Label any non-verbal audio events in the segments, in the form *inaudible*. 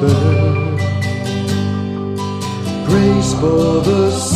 bird. Praise for the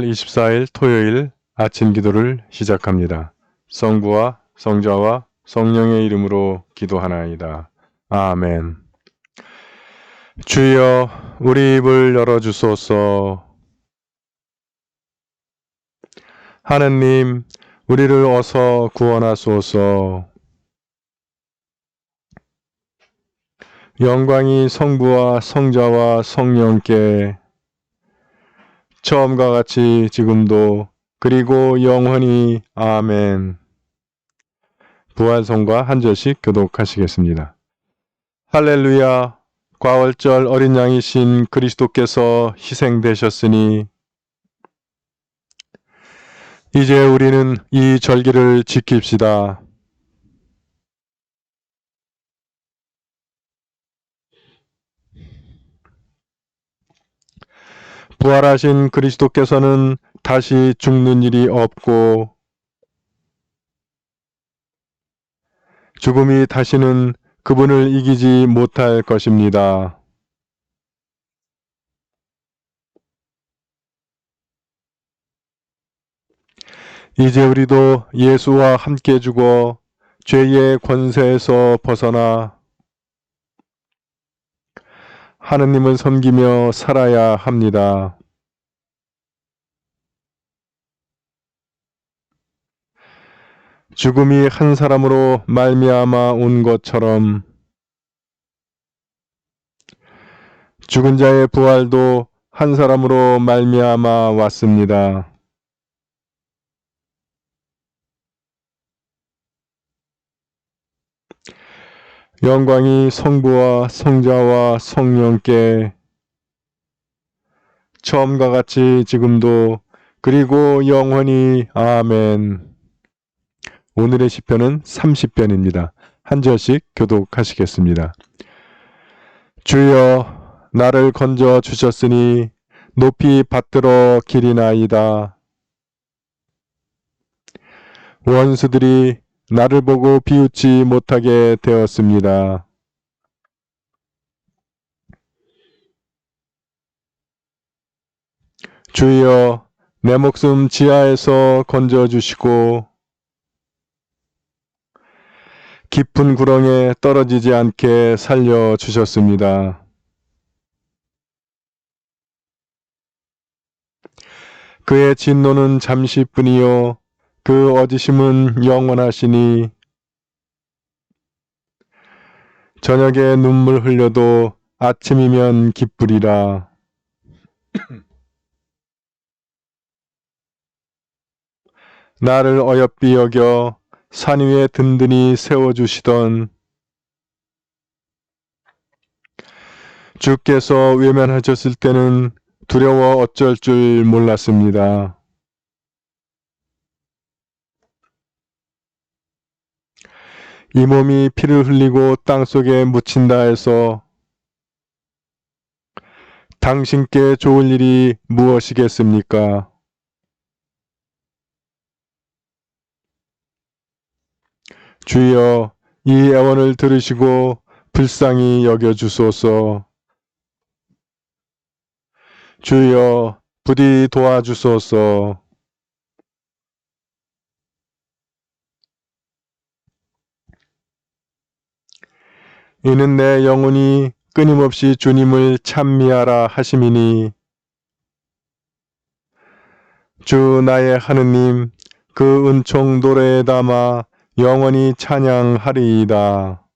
10월 24일 토요일 아침 기도를 시작합니다. 성부와 성자와 성령의 이름으로 기도하나이다. 아멘. 주여, 우리 입을 열어 주소서. 하느님, 우리를 어서 구원하소서. 영광이 성부와 성자와 성령께 처음과 같이 지금도 그리고 영원히 아멘. 부활성과 한 절씩 교독하시겠습니다. 할렐루야. 과월절 어린 양이신 그리스도께서 희생되셨으니 이제 우리는 이 절기를 지킵시다. 부활하신 그리스도께서는 다시 죽는 일이 없고 죽음이 다시는 그분을 이기지 못할 것입니다. 이제 우리도 예수와 함께 죽어 죄의 권세에서 벗어나 하느님을 섬기며 살아야 합니다. 죽음이 한 사람으로 말미암아 온 것처럼 죽은 자의 부활도 한 사람으로 말미암아 왔습니다. 영광이 성부와 성자와 성령께 처음과 같이 지금도 그리고 영원히 아멘. 오늘의 시편은 30편입니다. 한 절씩 교독하시겠습니다. 주여 나를 건져 주셨으니 높이 받들어 기리나이다. 원수들이 나를 보고 비웃지 못하게 되었습니다. 주여 내 목숨 지하에서 건져 주시고 깊은 구렁에 떨어지지 않게 살려 주셨습니다. 그의 진노는 잠시뿐이요 그 어지심은 영원하시니 저녁에 눈물 흘려도 아침이면 기쁘리라. *clears throat* 나를 어여삐 여겨 산 위에 든든히 세워주시던 주께서 외면하셨을 때는 두려워 어쩔 줄 몰랐습니다. 이 몸이 피를 흘리고 땅 속에 묻힌다 해서 당신께 좋을 일이 무엇이겠습니까? 주여 이 애원을 들으시고 불쌍히 여겨주소서. 주여 부디 도와주소서. 이는 내 영혼이 끊임없이 주님을 찬미하라 하심이니 주 나의 하느님 그 은총 노래에 담아 영원히 찬양하리이다.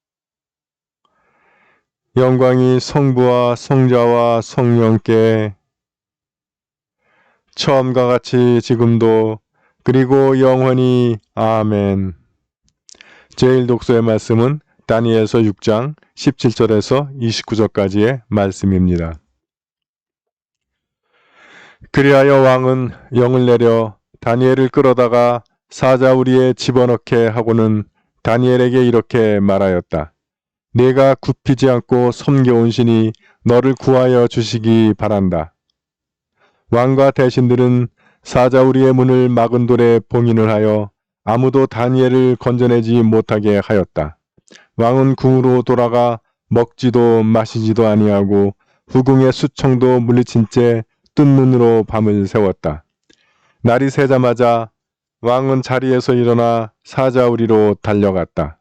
영광이 성부와 성자와 성령께 처음과 같이 지금도 그리고 영원히 아멘. 제일 독서의 말씀은 다니엘서 6장 17절에서 29절까지의 말씀입니다. 그리하여 왕은 영을 내려 다니엘을 끌어다가 사자우리에 집어넣게 하고는 다니엘에게 이렇게 말하였다. 내가 굽히지 않고 섬겨온 신이 너를 구하여 주시기 바란다. 왕과 대신들은 사자우리의 문을 막은 돌에 봉인을 하여 아무도 다니엘을 건져내지 못하게 하였다. 왕은 궁으로 돌아가 먹지도 마시지도 아니하고 후궁의 수청도 물리친 채 뜬 눈으로 밤을 세웠다. 날이 새자마자 왕은 자리에서 일어나 사자우리로 달려갔다.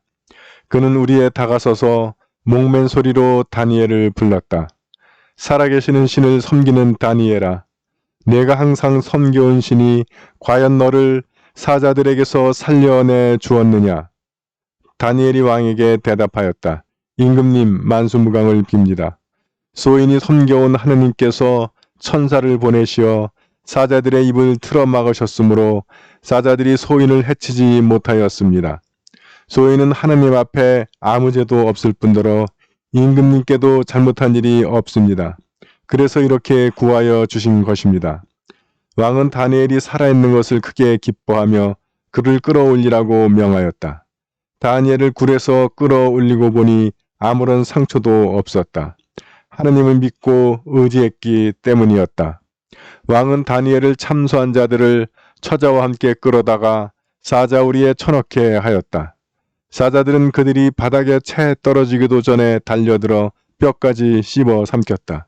그는 우리에 다가서서 목맨 소리로 다니엘을 불렀다. 살아계시는 신을 섬기는 다니엘아, 내가 항상 섬겨온 신이 과연 너를 사자들에게서 살려내 주었느냐? 다니엘이 왕에게 대답하였다. 임금님 만수무강을 빕니다. 소인이 섬겨온 하느님께서 천사를 보내시어 사자들의 입을 틀어 막으셨으므로 사자들이 소인을 해치지 못하였습니다. 소인은 하느님 앞에 아무 죄도 없을 뿐더러 임금님께도 잘못한 일이 없습니다. 그래서 이렇게 구하여 주신 것입니다. 왕은 다니엘이 살아있는 것을 크게 기뻐하며 그를 끌어올리라고 명하였다. 다니엘을 굴에서 끌어올리고 보니 아무런 상처도 없었다. 하느님을 믿고 의지했기 때문이었다. 왕은 다니엘을 참소한 자들을 처자와 함께 끌어다가 사자우리에 쳐넣게 하였다. 사자들은 그들이 바닥에 채 떨어지기도 전에 달려들어 뼈까지 씹어 삼켰다.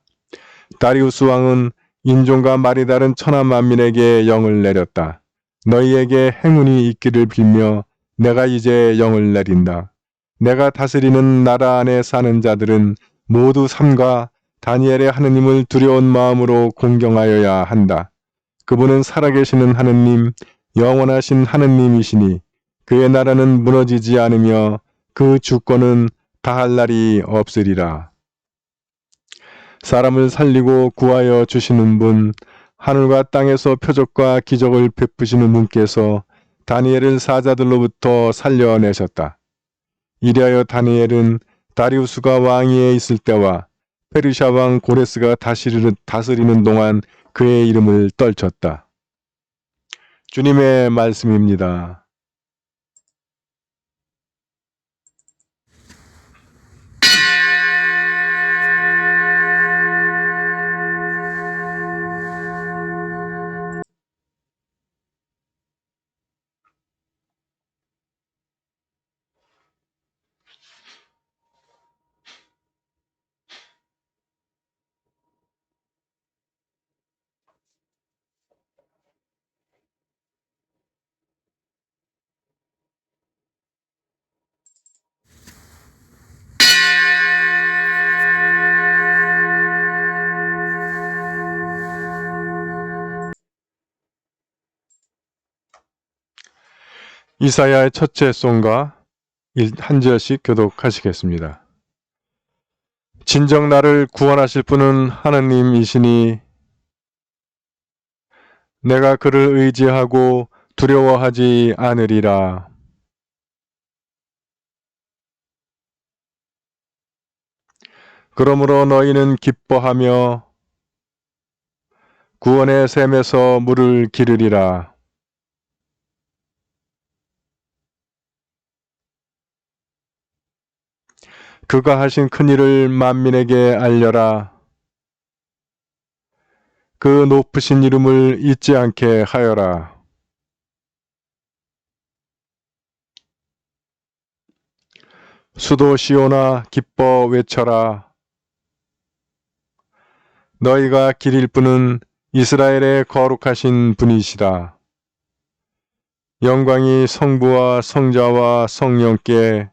다리우스 왕은 인종과 말이 다른 천하 만민에게 영을 내렸다. 너희에게 행운이 있기를 빌며 내가 이제 영을 내린다. 내가 다스리는 나라 안에 사는 자들은 모두 삼가 다니엘의 하느님을 두려운 마음으로 공경하여야 한다. 그분은 살아계시는 하느님, 영원하신 하느님이시니 그의 나라는 무너지지 않으며 그 주권은 다할 날이 없으리라. 사람을 살리고 구하여 주시는 분, 하늘과 땅에서 표적과 기적을 베푸시는 분께서 다니엘을 사자들로부터 살려내셨다. 이리하여 다니엘은 다리우스가 왕위에 있을 때와 페르시아 왕 고레스가 다스리는 동안 그의 이름을 떨쳤다. 주님의 말씀입니다. 이사야의 첫째 송가 한 절씩 교독하시겠습니다. 진정 나를 구원하실 분은 하느님이시니 내가 그를 의지하고 두려워하지 않으리라. 그러므로 너희는 기뻐하며 구원의 샘에서 물을 기르리라. 그가 하신 큰 일을 만민에게 알려라. 그 높으신 이름을 잊지 않게 하여라. 수도 시오나 기뻐 외쳐라. 너희가 기릴 분은 이스라엘의 거룩하신 분이시라. 영광이 성부와 성자와 성령께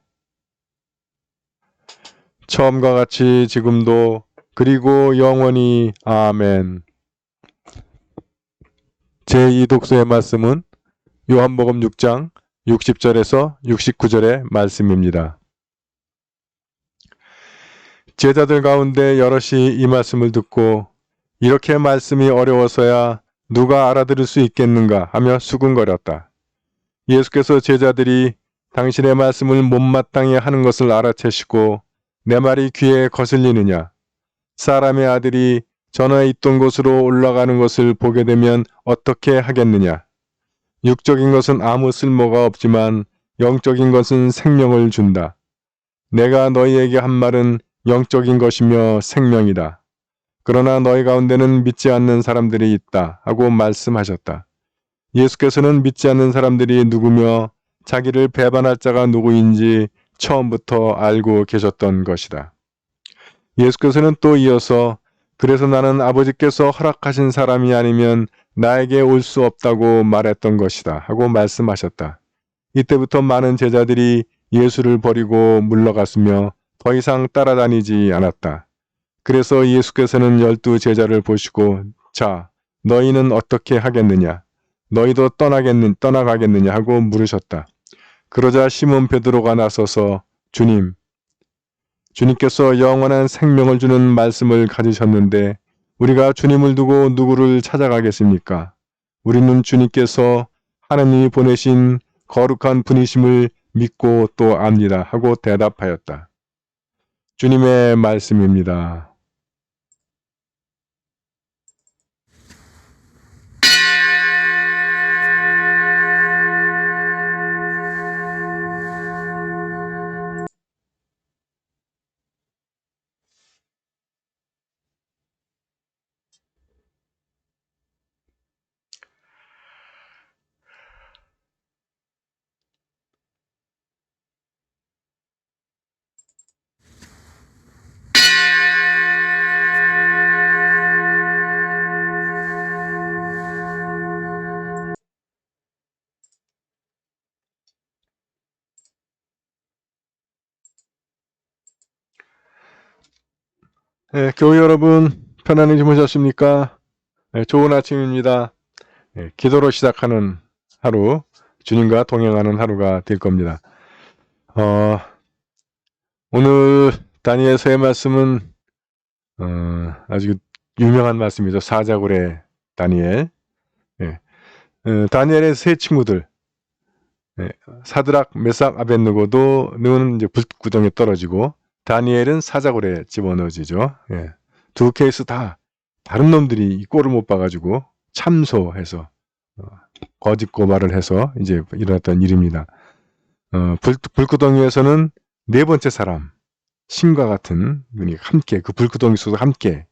처음과 같이 지금도 그리고 영원히 아멘. 제2 독서의 말씀은 요한복음 6장 60절에서 69절의 말씀입니다. 제자들 가운데 여럿이 이 말씀을 듣고 이렇게 말씀이 어려워서야 누가 알아들을 수 있겠는가 하며 수군거렸다. 예수께서 제자들이 당신의 말씀을 못마땅히 하는 것을 알아채시고 내 말이 귀에 거슬리느냐? 사람의 아들이 전에 있던 곳으로 올라가는 것을 보게 되면 어떻게 하겠느냐? 육적인 것은 아무 쓸모가 없지만 영적인 것은 생명을 준다. 내가 너희에게 한 말은 영적인 것이며 생명이다. 그러나 너희 가운데는 믿지 않는 사람들이 있다. 하고 말씀하셨다. 예수께서는 믿지 않는 사람들이 누구며 자기를 배반할 자가 누구인지 처음부터 알고 계셨던 것이다. 예수께서는 또 이어서 그래서 나는 아버지께서 허락하신 사람이 아니면 나에게 올 수 없다고 말했던 것이다. 하고 말씀하셨다. 이때부터 많은 제자들이 예수를 버리고 물러갔으며 더 이상 따라다니지 않았다. 그래서 예수께서는 열두 제자를 보시고 자 너희는 어떻게 하겠느냐 너희도 떠나겠느 떠나가겠느냐 하고 물으셨다. 그러자 시몬 베드로가 나서서 주님 주님께서 영원한 생명을 주는 말씀을 가지셨는데 우리가 주님을 두고 누구를 찾아가겠습니까? 우리는 주님께서 하나님이 보내신 거룩한 분이심을 믿고 또 압니다. 하고 대답하였다. 주님의 말씀입니다. 네, 교회 여러분 편안히 주무셨습니까? 네, 좋은 아침입니다. 네, 기도로 시작하는 하루, 주님과 동행하는 하루가 될 겁니다. 어, 오늘 다니엘서의 말씀은 어, 아주 유명한 말씀이죠. 사자굴의 다니엘. 네, 어, 다니엘의 세 친구들 네, 사드락, 메삭, 아벤누고도 는 이제 불구덩에 떨어지고 다니엘은 사자굴에 집어넣어지죠. 예. 두 케이스 다 다른 놈들이 이 꼴을 못 봐가지고 참소해서 어, 거짓 고발을 해서 이제 일어났던 일입니다. 어, 불, 불구덩이에서는 네 번째 사람 신과 같은 분이 함께 그 불구덩이 속에 함께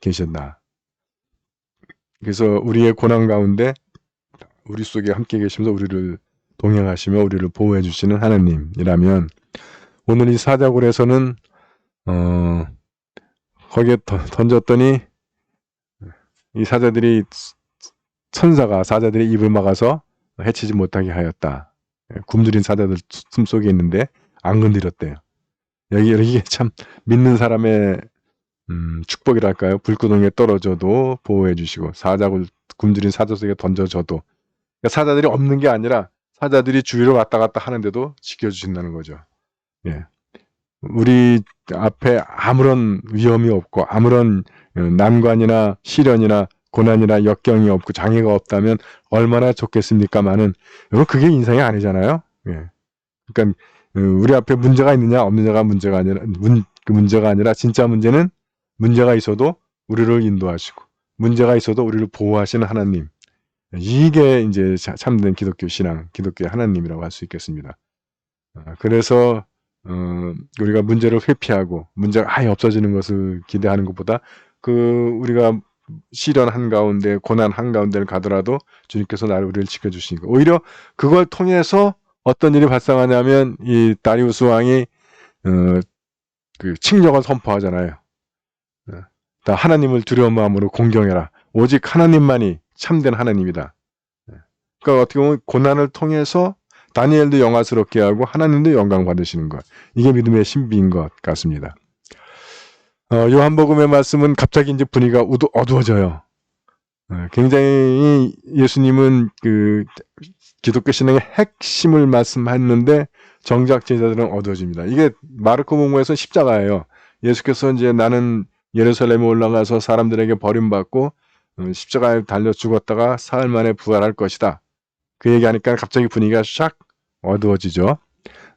계셨다. 그래서 우리의 고난 가운데 우리 속에 함께 계시면서 우리를 동행하시며 우리를 보호해 주시는 하나님이라면 오늘 이 사자굴에서는 어 거기에 던졌더니 이 사자들이 천사가 사자들의 입을 막아서 해치지 못하게 하였다. 굶주린 사자들 숨 속에 있는데 안 건드렸대요. 여기 여기에 참 믿는 사람의 음, 축복이랄까요? 불구덩이에 떨어져도 보호해 주시고 사자굴 굶주린 사자 속에 던져져도 그러니까 사자들이 없는 게 아니라 사자들이 주위로 왔다 갔다 하는데도 지켜주신다는 거죠. 예. 우리 앞에 아무런 위험이 없고 아무런 어, 난관이나 시련이나 고난이나 역경이 없고 장애가 없다면 얼마나 좋겠습니까만은 여러분 그게 인생이 아니잖아요. 예. 그러니까 어, 우리 앞에 문제가 있느냐 없느냐가 문제가 아니라 문, 그 문제가 아니라 진짜 문제는 문제가 있어도 우리를 인도하시고 문제가 있어도 우리를 보호하시는 하나님. 이게 이제 참된 기독교 신앙, 기독교의 하나님이라고 할 수 있겠습니다. 아, 그래서 어, 우리가 문제를 회피하고 문제가 아예 없어지는 것을 기대하는 것보다 그 우리가 시련 한가운데 고난 한가운데를 가더라도 주님께서 나를 우리를 지켜주시니까 오히려 그걸 통해서 어떤 일이 발생하냐면 이 다리우스 왕이 어, 그 칙령을 선포하잖아요. 어, 다 하나님을 두려운 마음으로 공경해라. 오직 하나님만이 참된 하나님이다. 예. 그러니까 어떻게 보면 고난을 통해서 다니엘도 영화스럽게 하고 하나님도 영광 받으시는 것. 이게 믿음의 신비인 것 같습니다. 어, 요한복음의 말씀은 갑자기 이제 분위기가 우두, 어두워져요. 어, 굉장히 예수님은 그 기독교 신앙의 핵심을 말씀했는데 정작 제자들은 어두워집니다. 이게 마르코 복음에서 십자가예요. 예수께서 이제 나는 예루살렘에 올라가서 사람들에게 버림받고 어, 십자가에 달려 죽었다가 사흘 만에 부활할 것이다. 그 얘기하니까 갑자기 분위기가 샥 어두워지죠.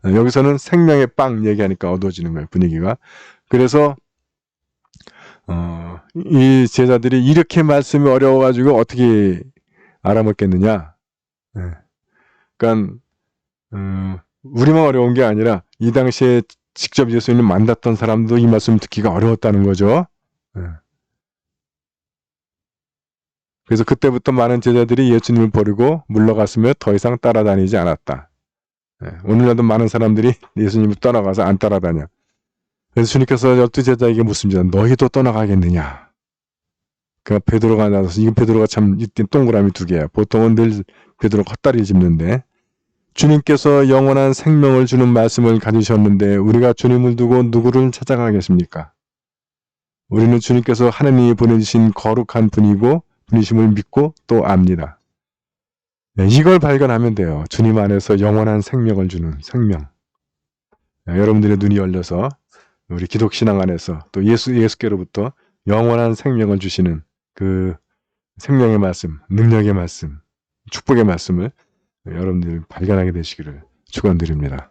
어, 여기서는 생명의 빵 얘기하니까 어두워지는 거예요, 분위기가. 그래서 어, 이 제자들이 이렇게 말씀이 어려워가지고 어떻게 알아먹겠느냐. 예. 그러니까 어, 우리만 어려운 게 아니라 이 당시에 직접 예수님을 만났던 사람도 이 말씀 듣기가 어려웠다는 거죠. 예. 그래서 그때부터 많은 제자들이 예수님을 버리고 물러갔으며 더 이상 따라다니지 않았다. 예. 오늘날도 많은 사람들이 예수님을 떠나가서 안 따라다녀. 그래서 주님께서 열두 제자에게 묻습니다. 너희도 떠나가겠느냐? 그 베드로가 나서서 이거 베드로가 참 이때 동그라미 두 개야. 보통은 늘 베드로가 헛다리 짚는데 주님께서 영원한 생명을 주는 말씀을 가지셨는데 우리가 주님을 두고 누구를 찾아가겠습니까? 우리는 주님께서 하나님이 보내주신 거룩한 분이고 분이심을 믿고 또 압니다. 네, 이걸 발견하면 돼요. 주님 안에서 영원한 생명을 주는 생명. 네, 여러분들의 눈이 열려서 우리 기독신앙 안에서 또 예수, 예수께로부터 영원한 생명을 주시는 그 생명의 말씀, 능력의 말씀, 축복의 말씀을 여러분들 발견하게 되시기를 축원드립니다.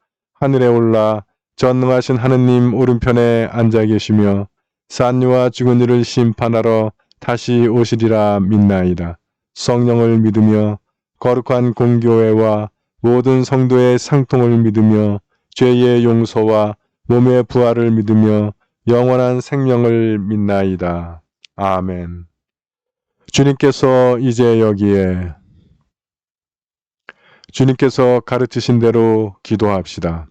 하늘에 올라 전능하신 하느님 오른편에 앉아 계시며, 산유와 죽은 이를 심판하러 다시 오시리라 믿나이다. 성령을 믿으며 거룩한 공교회와 모든 성도의 상통을 믿으며 죄의 용서와 몸의 부활을 믿으며 영원한 생명을 믿나이다. 아멘. 주님께서 이제 여기에 주님께서 가르치신 대로 기도합시다.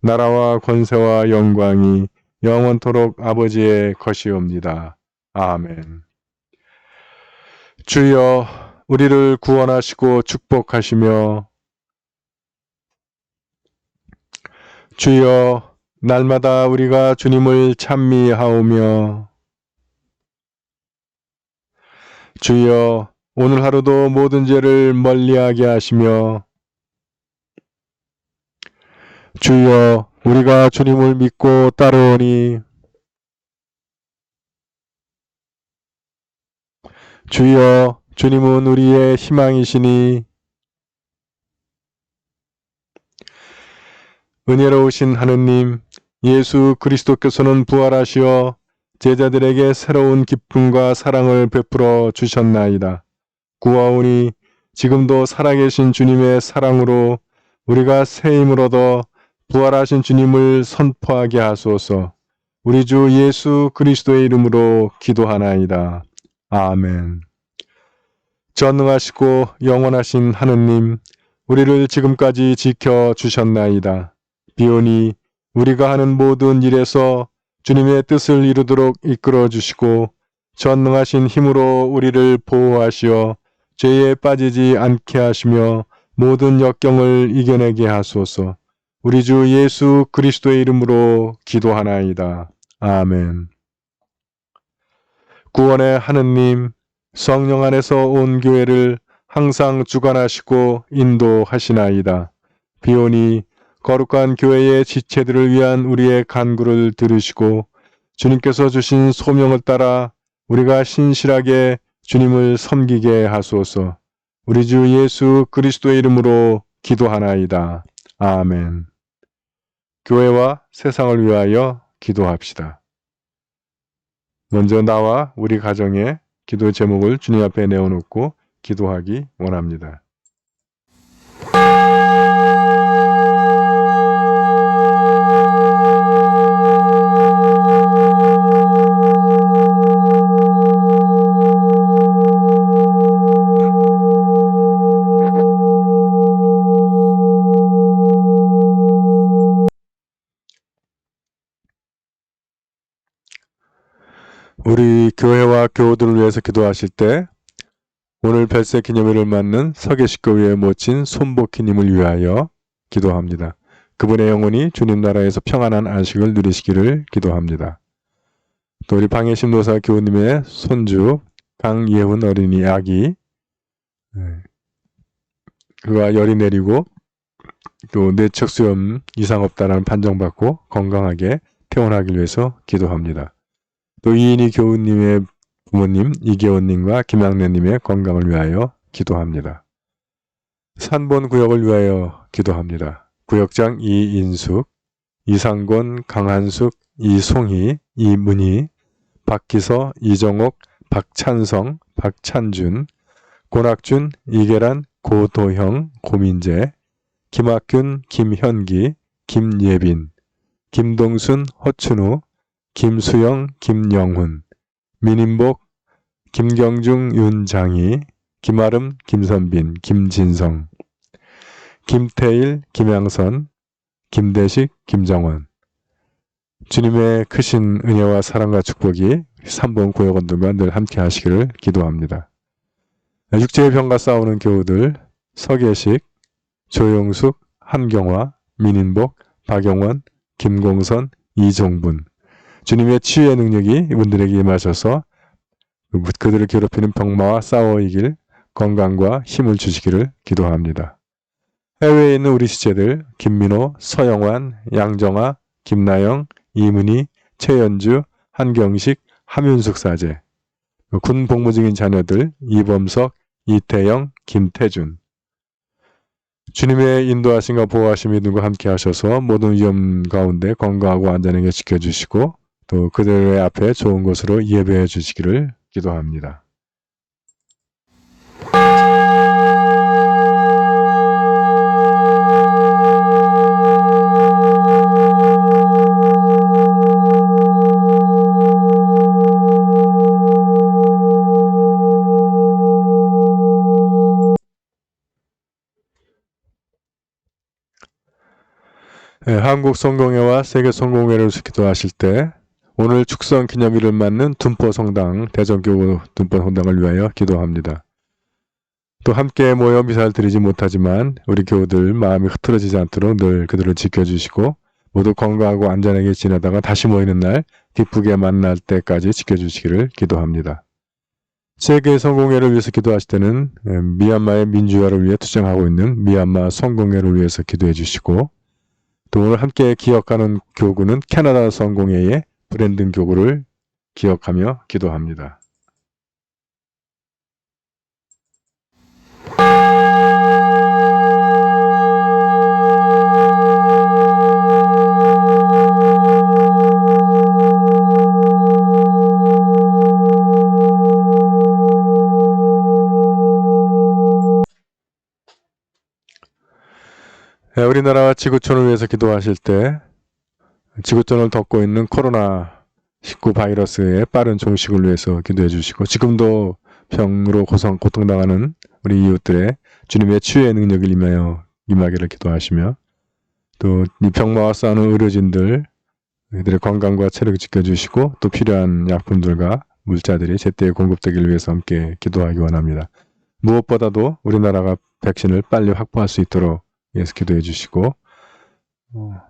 나라와 권세와 영광이 영원토록 아버지의 것이옵니다. 아멘. 주여 우리를 구원하시고 축복하시며 주여 날마다 우리가 주님을 찬미하오며 주여 오늘 하루도 모든 죄를 멀리하게 하시며 주여 우리가 주님을 믿고 따르오니 주여 주님은 우리의 희망이시니 은혜로우신 하느님 예수 그리스도께서는 부활하시어 제자들에게 새로운 기쁨과 사랑을 베풀어 주셨나이다. 구하오니 지금도 살아계신 주님의 사랑으로 우리가 새 힘을 얻어 부활하신 주님을 선포하게 하소서. 우리 주 예수 그리스도의 이름으로 기도하나이다. 아멘. 전능하시고 영원하신 하느님, 우리를 지금까지 지켜 주셨나이다. 비오니 우리가 하는 모든 일에서 주님의 뜻을 이루도록 이끌어 주시고 전능하신 힘으로 우리를 보호하시어 죄에 빠지지 않게 하시며 모든 역경을 이겨내게 하소서. 우리 주 예수 그리스도의 이름으로 기도하나이다. 아멘. 구원의 하느님, 성령 안에서 온 교회를 항상 주관하시고 인도하시나이다. 비오니 거룩한 교회의 지체들을 위한 우리의 간구를 들으시고 주님께서 주신 소명을 따라 우리가 신실하게 주님을 섬기게 하소서. 우리 주 예수 그리스도의 이름으로 기도하나이다. 아멘. 교회와 세상을 위하여 기도합시다. 먼저 나와 우리 가정의 기도 제목을 주님 앞에 내어놓고 기도하기 원합니다. 교우들을 위해서 기도하실 때 오늘 별세 기념일을 맞는 서계식교회의 모친 손복희님을 위하여 기도합니다. 그분의 영혼이 주님 나라에서 평안한 안식을 누리시기를 기도합니다. 또 우리 방해신도사 교우님의 손주 강예훈 어린이 아기 네, 그가 열이 내리고 또 뇌척수염 이상 없다라는 판정받고 건강하게 퇴원하기 위해서 기도합니다. 또 이인희 교우님의 부모님 이계원님과 김양래님의 건강을 위하여 기도합니다. 산본 구역을 위하여 기도합니다. 구역장 이인숙, 이상권, 강한숙, 이송희, 이문희, 박기서, 이정옥, 박찬성, 박찬준, 고낙준, 이계란, 고도형, 고민재, 김학균, 김현기, 김예빈, 김동순, 허춘우, 김수영, 김영훈, 민인복, 김경중, 윤장희, 김아름, 김선빈, 김진성, 김태일, 김양선, 김대식, 김정원. 주님의 크신 은혜와 사랑과 축복이 3번 구역원들과 늘 함께 하시기를 기도합니다. 육체의 병과 싸우는 교우들 서계식, 조용숙, 한경화, 민인복, 박영원, 김공선, 이종분 주님의 치유의 능력이 이분들에게 임하셔서 그들을 괴롭히는 병마와 싸워 이길 건강과 힘을 주시기를 기도합니다. 해외에 있는 우리 시체들 김민호, 서영환, 양정아, 김나영, 이문희, 최연주, 한경식, 함윤숙 사제 군 복무 중인 자녀들 이범석, 이태영, 김태준 주님의 인도하심과 보호하심이 누구 함께 하셔서 모든 위험 가운데 건강하고 안전하게 지켜주시고 또 그들의 앞에 좋은 곳으로 예배해 주시기를 기도합니다. 네, 한국 성공회와 세계 성공회를 기도하실 때 오늘 축성 기념일을 맞는 둔포 성당 대전교구 둔포 성당을 위하여 기도합니다. 또 함께 모여 미사를 드리지 못하지만 우리 교우들 마음이 흐트러지지 않도록 늘 그들을 지켜주시고 모두 건강하고 안전하게 지내다가 다시 모이는 날 기쁘게 만날 때까지 지켜주시기를 기도합니다. 세계 성공회를 위해서 기도하실 때는 미얀마의 민주화를 위해 투쟁하고 있는 미얀마 성공회를 위해서 기도해 주시고 또 오늘 함께 기억하는 교구는 캐나다 성공회의 브랜든 교구를 기억하며 기도합니다. 네, 우리나라 지구촌을 위해서 기도하실 때 지구촌을 덮고 있는 코로나19 바이러스의 빠른 종식을 위해서 기도해 주시고 지금도 병으로 고성, 고통당하는 우리 이웃들의 주님의 치유의 능력을 임하여 임하기를 기도하시며 또 이 병마와 싸우는 의료진들 그들의 건강과 체력을 지켜주시고 또 필요한 약품들과 물자들이 제때 공급되기를 위해서 함께 기도하기 원합니다. 무엇보다도 우리나라가 백신을 빨리 확보할 수 있도록 예수 기도해 주시고 어,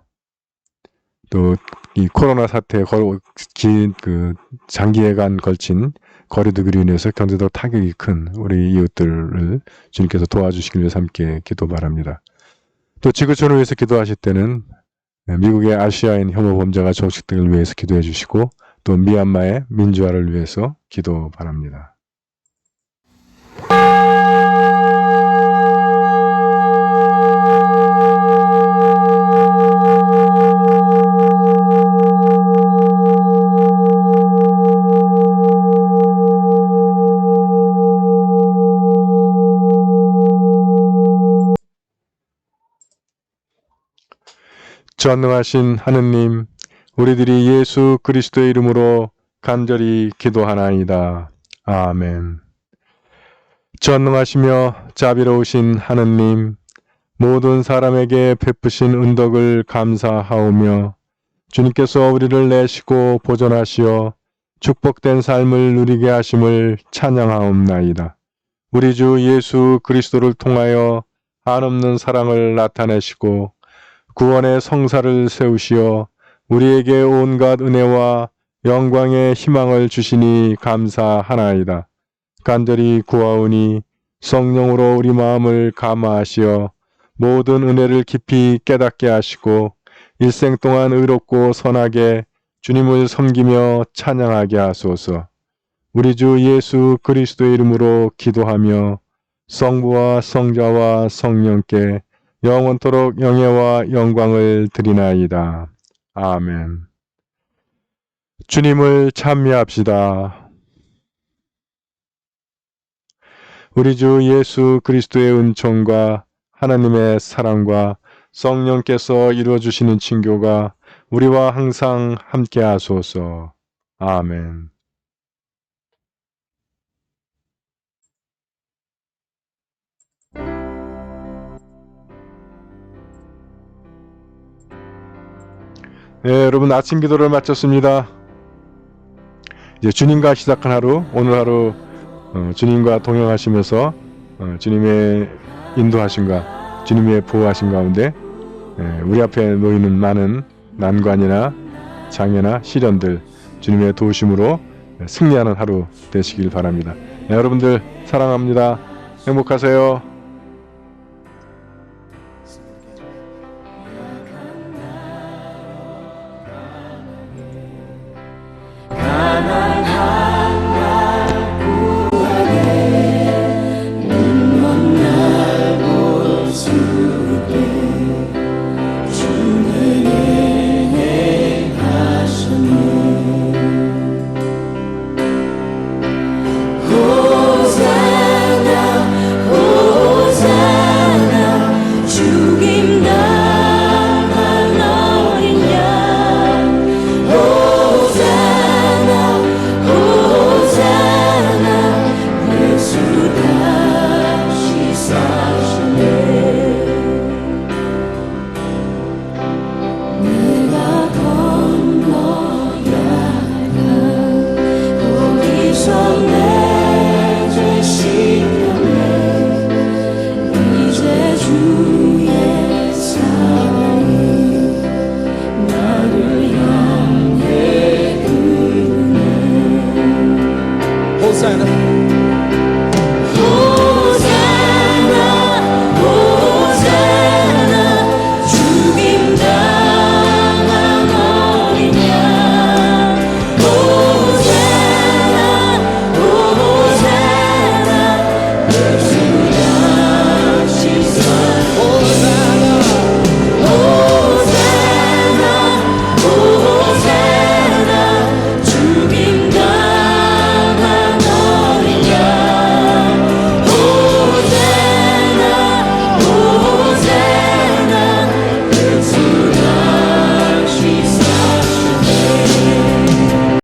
또 이 코로나 사태 긴그 장기간 걸친 거리두 기로 인해서 경제적 타격이 큰 우리 이웃들을 주님께서 도와주시길 위해서 함께 기도 바랍니다. 또 지구촌을 위해서 기도하실 때는 미국의 아시아인 혐오 범죄가 종식되기를 위해서 기도해 주시고 또 미얀마의 민주화를 위해서 기도 바랍니다. 전능하신 하느님, 우리들이 예수 그리스도의 이름으로 간절히 기도하나이다. 아멘. 전능하시며 자비로우신 하느님, 모든 사람에게 베푸신 은덕을 감사하오며 주님께서 우리를 내시고 보존하시어 축복된 삶을 누리게 하심을 찬양하옵나이다. 우리 주 예수 그리스도를 통하여 한없는 사랑을 나타내시고 구원의 성사를 세우시어 우리에게 온갖 은혜와 영광의 희망을 주시니 감사하나이다. 간절히 구하오니 성령으로 우리 마음을 감화하시어 모든 은혜를 깊이 깨닫게 하시고 일생 동안 의롭고 선하게 주님을 섬기며 찬양하게 하소서. 우리 주 예수 그리스도의 이름으로 기도하며 성부와 성자와 성령께 영원토록 영예와 영광을 드리나이다. 아멘. 주님을 찬미합시다. 우리 주 예수 그리스도의 은총과 하나님의 사랑과 성령께서 이루어 주시는 친교가 우리와 항상 함께 하소서. 아멘. 예, 여러분 아침 기도를 마쳤습니다. 이제 주님과 시작한 하루, 오늘 하루 어, 주님과 동행하시면서 어, 주님의 인도하심과 주님의 보호하심 가운데 예, 우리 앞에 놓이는 많은 난관이나 장애나 시련들 주님의 도우심으로 승리하는 하루 되시길 바랍니다. 예, 여러분들 사랑합니다. 행복하세요.